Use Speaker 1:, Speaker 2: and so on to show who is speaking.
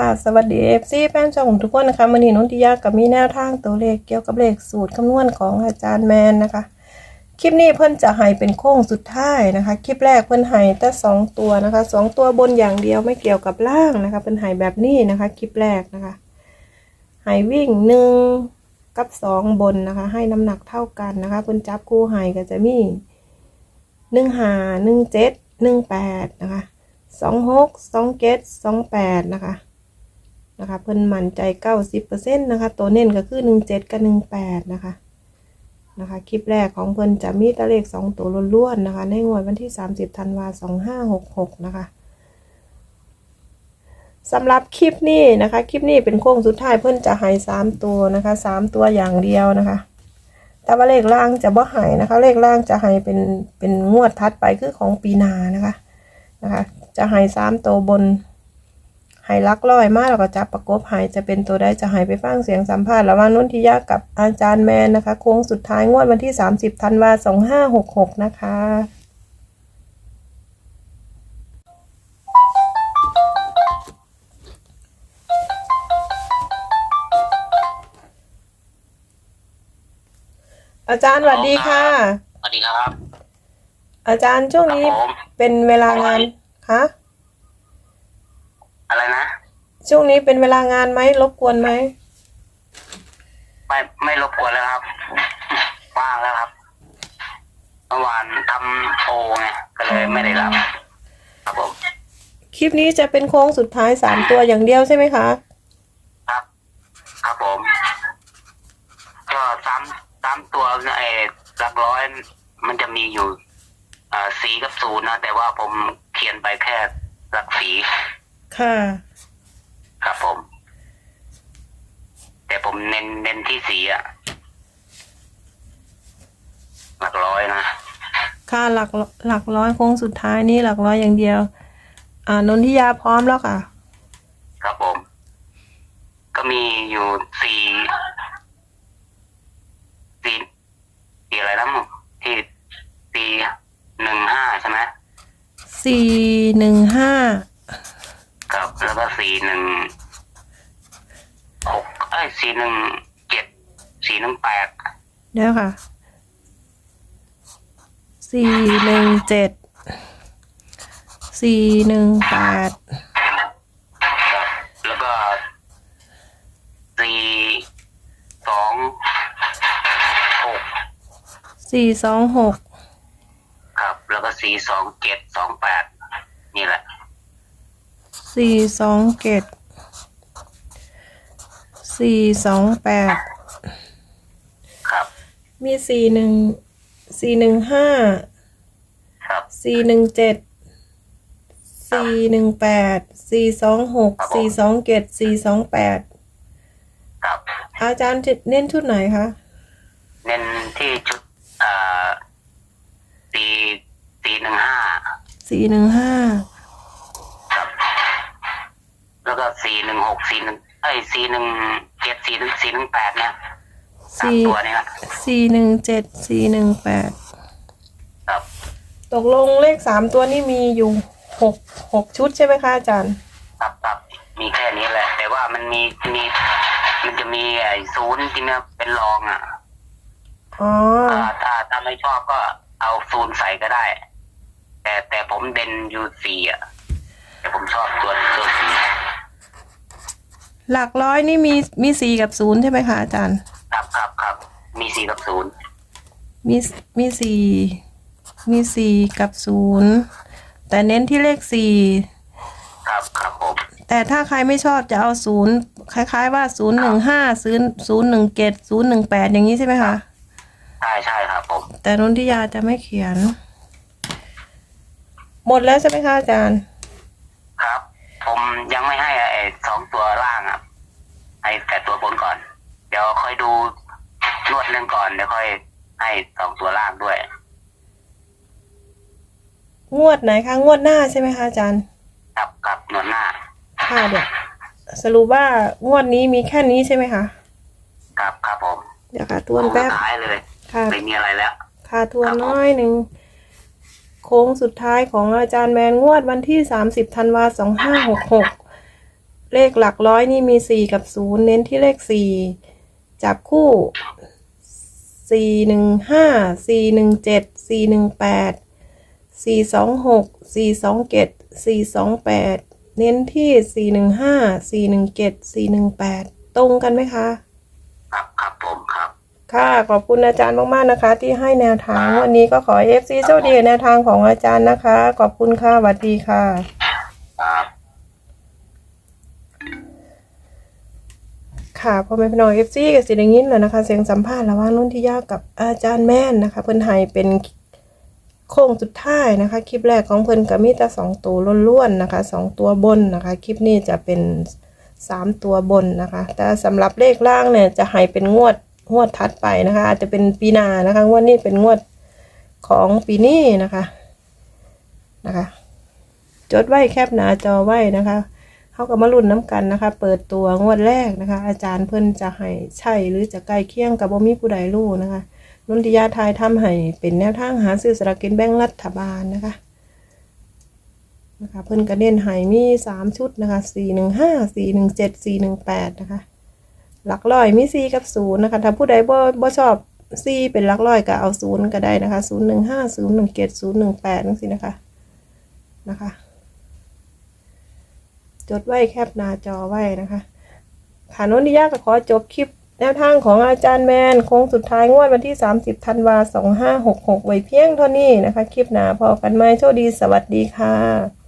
Speaker 1: ค่ะสวัสดีเอฟซีแฟนช่องทุกคนนะคะวันนี้นนทิยากับมีแนวทางตัวเลขเกี่ยวกับเลขสูตรคำนวณของอาจารย์แมนนะคะ คลิปนี้เพิ่นจะให้เป็นโค้งสุดท้ายนะคะ คลิปแรกเพิ่นให้แต่สองตัวนะคะสองตัวบนอย่างเดียวไม่เกี่ยวกับล่างนะคะเพิ่นให้แบบนี้นะคะ คลิปแรกนะคะให้วิ่งหนึ่งกับสองบนนะคะ ให้น้ำหนักเท่ากันนะคะเพิ่นจับคู่ให้ก็จะมีหนึ่งหาหนึ่งเจ็ดหนึ่งแปดนะคะสองหกสองเกตสองแปดนะคะ นะคะเพิ่นมั่นใจเก้าสิบเปอร์เซ็นต์นะคะตัวเน้นก็คือหนึ่งเจ็ดกับหนึ่งแปดนะคะนะคะคลิปแรกของเพิ่นจะมีแตะเลขสองตัวล้วนๆนะคะ ในงวดวันที่สามสิบธันวาสองห้าหกหกนะคะสำหรับคลิปนี้นะคะ คลิปนี้เป็นโค้งสุดท้ายเพิ่นจะให้สามตัวนะคะสามตัวอย่างเดียวนะคะ แต่ว่าเลขล่างจะบ่หายนะคะ เลขล่างจะให้เป็นเป็นงวดทัดไปคือของปีหนานะคะนะคะ จะหายสามตัวบน หายลักร้อยมากแล้วก็จับประกบหายจะเป็นตัวได้จะหายไปฟังเสียงสัมภาษณ์ระหว่างนุ่นทิยากับอาจารย์แมนนะคะ โค้งสุดท้ายงวดวันที่ 30ธันวาสองห้าหกหกนะคะอาจารย์สวัสดีค่ะ
Speaker 2: สวัสดีครับ
Speaker 1: อาจารย์ช่วงนี้
Speaker 2: ครับผม
Speaker 1: เป็นเวลางานคะ
Speaker 2: อะไรนะ
Speaker 1: ช่วงนี้เป็นเวลางานไหมรบกวนไหม
Speaker 2: ไม่ไม่รบกวนแล้วครับว่างแล้วครับเมื่อวานทำโอไงก็เลยไม่ได้รับ ครับผม
Speaker 1: คลิปนี้จะเป็นโค้งสุดท้ายสามตัวอย่างเดียวใช่ไหมคะ
Speaker 2: ครับ ครับผม ก็ซ้ำซ้ำตัวไอ้หลักร้อยมันจะมีอยู่อ่าสีกับศูนย์นะแต่ว่าผมเขียนไปแค่หลักสี
Speaker 1: ค่ะ
Speaker 2: ครับผม แต่ผมเน้นเน้นที่สีอะหลักร้อยนะ
Speaker 1: ค่าหลักหลักร้อยโค้งสุดท้ายนี่หลักร้อยอย่างเดียว อ่านนทิยาพร้อมแล้วค่ะ
Speaker 2: ครับผม ก็มีอยู่สี่สี่สี่อะไรนะมึงที่สี่หนึ่งห้าใช่ไหม
Speaker 1: สี่หนึ่งห้า
Speaker 2: ครับ แล้วก็สี่หนึ่งหกเอ้ย สี่หนึ่งเจ็ดสี่หนึ่งแปด
Speaker 1: เดี๋ยวค่ะสี่หนึ่งเจ็ดสี่หนึ่งแปด
Speaker 2: ครับแล้วก็สี่สองหก
Speaker 1: สี่สองหก
Speaker 2: ครับ แล้วก็สี่สองเจ็ดสองแปดนี่แหละ
Speaker 1: สี่สองเจ็ด สี่สองแปด
Speaker 2: ครับ
Speaker 1: มีสี่หนึ่งสี่หนึ่งห้า
Speaker 2: ครับ
Speaker 1: สี่หนึ่งเจ็ดสี่หนึ่งแปดสี่สองหกสี่สองเจ็ดสี่สองแปด
Speaker 2: ครับ
Speaker 1: อาจารย์จะเน้นชุดไหนคะ
Speaker 2: เน้นที่ชุดอ่าสี่สี่หนึ่งห้า
Speaker 1: สี่หนึ่งห้า
Speaker 2: ครับ แล้วก็สี่หนึ่งหกสี่หนึ่ง เอ้ยสี่หนึ่งเจ็ดสี่หนึ่งสี่หนึ่งแปดเนี่ยสาม
Speaker 1: สี่
Speaker 2: ตัวเนี่ยนะ
Speaker 1: สี่หนึ่งเจ็ดสี่หนึ่งแปด
Speaker 2: ครับ
Speaker 1: ตกลงเลขสามตัวนี่มีอยู่หกหกชุดใช่ไหมคะอาจารย์
Speaker 2: ครับครับมีแค่นี้แหละ แต่ว่ามันมีมีมันจะมีไอ้ศูนย์ที่เนี่ยเป็นรองอะ
Speaker 1: อ๋อ
Speaker 2: ถ้าถ้าถ้าไม่ชอบก็เอาศูนย์ใส่ก็ได้ แต่แต่ผมเด่นอยู่สี่อะแต่ผมชอบตัวตัวสี่
Speaker 1: หลักร้อยนี่มีมีสี่กับศูนย์ใช่ไหมคะอาจารย์
Speaker 2: ครับครับครับมีสี่กับศูนย์
Speaker 1: มีมีสี่มีสี่กับศูนย์แต่เน้นที่เลขสี่
Speaker 2: ครับครับผม
Speaker 1: แต่ถ้าใครไม่ชอบจะเอาศูนย์คล้ายๆ ว่าศูนย์หนึ่งห้าศูนย์ศูนย์หนึ่งเจ็ดศูนย์หนึ่งแปดอย่างนี้ใช่ไหมคะ
Speaker 2: ใช่ใช่ครับผม
Speaker 1: แต่นนทิยาจะไม่เขียน หมดแล้วใช่ไหมคะอาจารย์
Speaker 2: ครับ ผมยังไม่ให้ไอ้สองตัวล่างอะ ให้แต่ตัวบนก่อน เดี๋ยวค่อยดูนวดเรื่องก่อนเดี๋ยวค่อยให้สองตัวล่างด้วย
Speaker 1: งวดไหนคะ งวดหน้าใช่ไหมคะอาจารย์
Speaker 2: ครับครับนวดหน้า
Speaker 1: ค่ะเดี๋ยวสรุปว่างวดนี้มีแค่นี้ใช่ไหมคะ
Speaker 2: ครับครับผม
Speaker 1: เดี๋ยวค่ะทวนแป๊บ
Speaker 2: สุดท้ายเลย
Speaker 1: ค่ะ
Speaker 2: ไม่มีอะไรแล้ว
Speaker 1: ค่ะทวนน้อยหนึ่งโค้งสุดท้ายของอาจารย์แมนงวดวันที่ 30ธันวา2566 เลขหลักร้อยนี่มีสี่กับศูนย์เน้นที่เลขสี่จับคู่สี่หนึ่งห้าสี่หนึ่งเจ็ดสี่หนึ่งแปดสี่สองหกสี่สองเจ็ดสี่สองแปดเน้นที่สี่หนึ่งห้าสี่หนึ่งเจ็ดสี่หนึ่งแปดตรงกันไหมคะ
Speaker 2: ครับครับผมครับ
Speaker 1: ค่ะ ขอบคุณอาจารย์มาก ๆ นะคะ ที่ให้แนวทางวันนี้ก็ขอเอฟซีโชคดีกับแนวทางของอาจารย์นะคะ ขอบคุณค่ะสวัสดีค่ะ
Speaker 2: ค่ะ
Speaker 1: พอแม่พี่น้องเอฟซีกับสิได้ยินแล้วนะคะ เสียงสัมภาษณ์ระหว่างนุ่นทิยากกับอาจารย์แม่นนะคะ เพิ่นให้เป็นโค้งสุดท้ายนะคะ คลิปแรกของเพิ่นก็มีแต่สองตัวล้วนๆนะคะสองตัวบนนะคะ คลิปนี้จะเป็นสามตัวบนนะคะ แต่สำหรับเลขล่างเนี่ยจะให้เป็นงวดงวดถัดไปนะคะ อาจจะเป็นปีนานะคะงวดนี้เป็นงวดของปีนี้นะคะนะคะ จดไว้แคบหนาจอไว้นะคะ เขาก็มาลุ้นน้ำกันนะคะ เปิดตัวงวดแรกนะคะ อาจารย์เพิ่นจะให้ใช่หรือจะใกล้เคียงกับบ่มีผู้ใดรู้นะคะนุนทิยาทายทำให้เป็นแนวทางหาซื้อสลากกินแบ่งรัฐบาลนะคะนะคะ เพิ่นก็เน้นให้มีสามชุดนะคะสี่หนึ่งห้าสี่หนึ่งเจ็ดสี่หนึ่งแปดนะคะ หลักร้อยมีสี่กับศูนย์นะคะ ถ้าผู้ใดบ่บ่ชอบสี่เป็นหลักร้อยก็เอาศูนย์ก็ได้นะคะศูนย์หนึ่งห้าศูนย์หนึ่งเจ็ดศูนย์หนึ่งแปดนั่นสินะคะนะคะ จดไว้แคปหน้าจอไว้นะคะค่ะนนทิยาก็ขอจบคลิปแนวทางของอาจารย์แมนโค้งสุดท้ายงวดวันที่ 30ธันวา2566 ไว้เพียงเท่านี้นะคะ คลิปหนาพอกันไหมโชคดีสวัสดีค่ะ